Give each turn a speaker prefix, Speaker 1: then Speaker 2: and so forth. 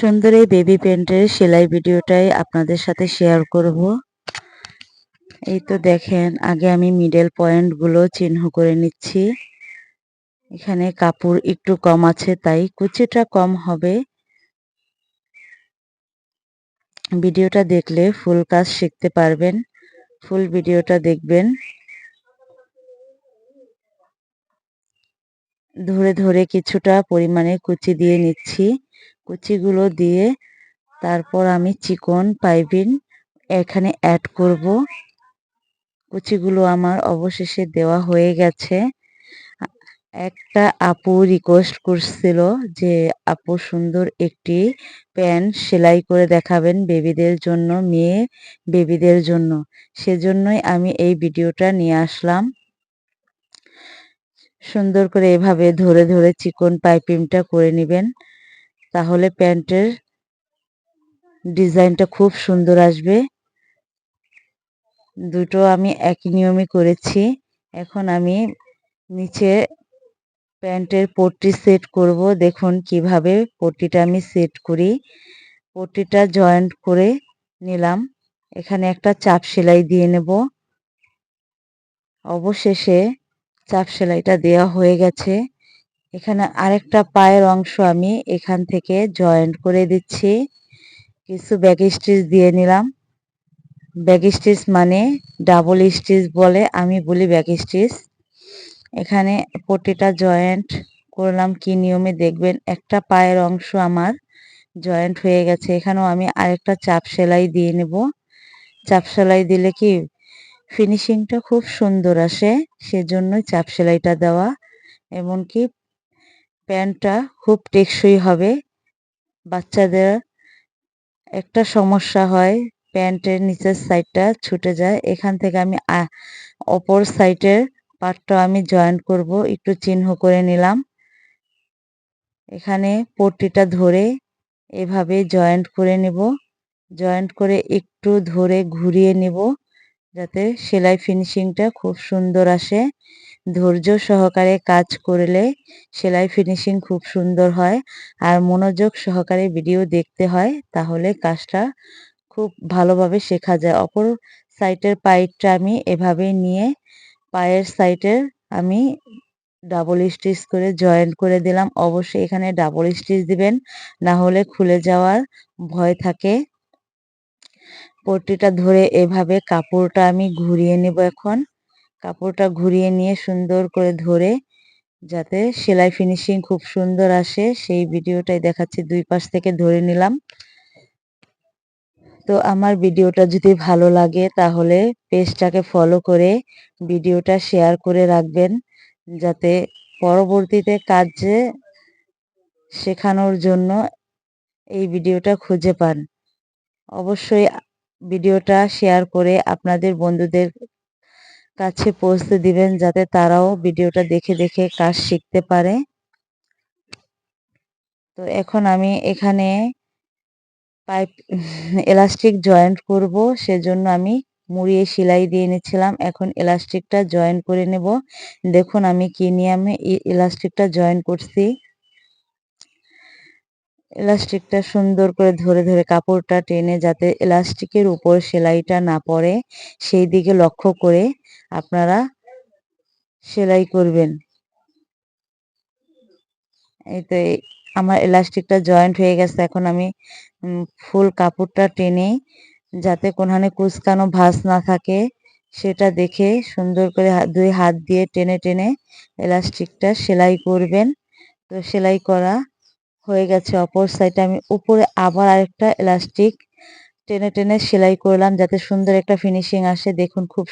Speaker 1: সুন্দর এই বেবি প্যান্টের সেলাই ভিডিওটাই আপনাদের সাথে শেয়ার করব। এই তো দেখেন, আগে আমি মিডল পয়েন্টগুলো চিহ্ন করে নিচ্ছি। এখানে কাপড় একটু কম আছে, তাই কুচিটা কম হবে। ভিডিওটা দেখলে ফুল কাজ শিখতে পারবেন। ফুল ভিডিওটা দেখবেন। ধরে ধরে কিছুটা পরিমাণে কুচি দিয়ে নিচ্ছি। কুচিগুলো দিয়ে তারপর আমি চিকন পাইপিন এখানে অ্যাড করব। কুচিগুলো আমার অবশেষে দেওয়া হয়ে গেছে। একটা আপু রিকোয়েস্ট করছিল যে, আপু, সুন্দর একটি প্যান্ট সেলাই করে দেখাবেন বেবিদের জন্য, মেয়ে বেবিদের জন্য। সেজন্যই আমি এই ভিডিওটা নিয়ে আসলাম। সুন্দর করে এভাবে ধরে ধরে চিকন পাইপিংটা করে নেবেন। তাহলে প্যান্টের ডিজাইনটা খুব সুন্দর আসবে। দুটো আমি একই নিয়মে করেছি। এখন আমি নিচে প্যান্টের পট্টি সেট করব। দেখুন কীভাবে পট্টিটা আমি সেট করি। পট্টিটা জয়েন্ট করে নিলাম। এখানে একটা চাপ সেলাই দিয়ে নেব। অবশেষে চাপ সেলাইটা দেওয়া হয়ে গেছে। এখানে আরেকটা পায়ের অংশ আমি এখান থেকে জয়েন্ট করে দিচ্ছি। কিছু ব্যাক স্টিচ দিয়ে নিলাম। ব্যাক স্টিচ মানে ডাবল স্টিচ বলে আমি বলি ব্যাক স্টিচ এখানে পটিটা জয়েন্ট করলাম। কি নিয়মে দেখবেন? একটা পায়ের অংশ আমার জয়েন্ট হয়ে গেছে। এখানেও আমি আরেকটা চাপ সেলাই দিয়ে নেব। চাপ সেলাই দিলে কি ফিনিশিংটা খুব সুন্দর আসে, সেজন্যই চাপ সেলাইটা দেওয়া, এমনকি প্যান্টটা খুব টেকসই হবে। বাচ্চাদের একটা সমস্যা হয়, প্যান্টের নিচের সাইডটা ছুটে যায়, এখান থেকে আমি অপর সাইডের পার্টটা আমি জয়েন্ট করব, একটু চিহ্ন করে নিলাম। এখানে পট্টিটা ধরে এভাবে জয়েন্ট করে নেব জয়েন্ট করে একটু ধরে ঘুরিয়ে নেব। যাতে সেলাই ফিনিশিংটা খুব সুন্দর আসে। ধৈর্য সহকারে কাজ করলে সেলাই ফিনিশিং খুব সুন্দর হয়। আর মনোযোগ সহকারে ভিডিও দেখতে হয়, তাহলে কাজটা খুব ভালোভাবে শেখা যায়। অপর সাইটের পাইপটা আমি এভাবে নিয়ে পায়ের সাইডের আমি ডাবল স্টিচ করে জয়েন্ট করে দিলাম। অবশ্যই এখানে ডাবল স্টিচ দিবেন, না হলে খুলে যাওয়ার ভয় থাকে। পট্টিটা ধরে এভাবে কাপড়টা আমি ঘুরিয়ে নেব এখন। কাপড়টা ঘুরিয়ে নিয়ে সুন্দর করে ধরে যাতে সেলাই ফিনিশিং খুব সুন্দর আসে, সেই ভিডিওটাই দেখাচ্ছি, দুই পাশ থেকে ধরে নিলাম। তো আমার ভিডিওটা যদি ভালো লাগে তাহলে পেজটাকে ফলো করে ভিডিওটা শেয়ার করে রাখবেন, যাতে পরবর্তীতে কাজে শেখানোর জন্য এই ভিডিওটা খুঁজে পান। অবশ্যই ভিডিওটা শেয়ার করে আপনাদের বন্ধুদের কাছে পৌঁছে দিবেন যাতে তারাও ভিডিওটা দেখে দেখে কাজ শিখতে পারে। তো এখন আমি এখানে পাইপ, এলাস্টিক জয়েন্ট করব, সেজন্য আমি মুড়িয়ে সেলাই দিয়ে নিচ্ছিলাম এখন এলাস্টিকটা জয়েন করে নেব। দেখুন আমি কি নিয়ে আমি এলাস্টিকটা জয়েন করছি। এলাস্টিকটা সুন্দর করে ধরে ধরে কাপড়টা টেনে যাতে এলাস্টিকের উপর সেলাইটা না পড়ে, সেই দিকে লক্ষ্য করে আপনারা সেলাই করবেন। এই তো আমার এলাস্টিকটা জয়েন্ট হয়ে গেছে, এখন আমি ফুল কাপড়টা টেনে যাতে কোনখানে কুচকানো ভাঁজ না থাকে, সেটা দেখে সুন্দর করে দুই হাত দিয়ে টেনে টেনে এলাস্টিকটা সেলাই করবেন। তো সেলাই করা হয়ে গেছে অপর সাইডে আমি উপরে আবার আরেকটা এলাস্টিক টেনে টেনে সেলাই করলাম যাতে সুন্দর একটা ফিনিশিং আসে। দেখুন খুব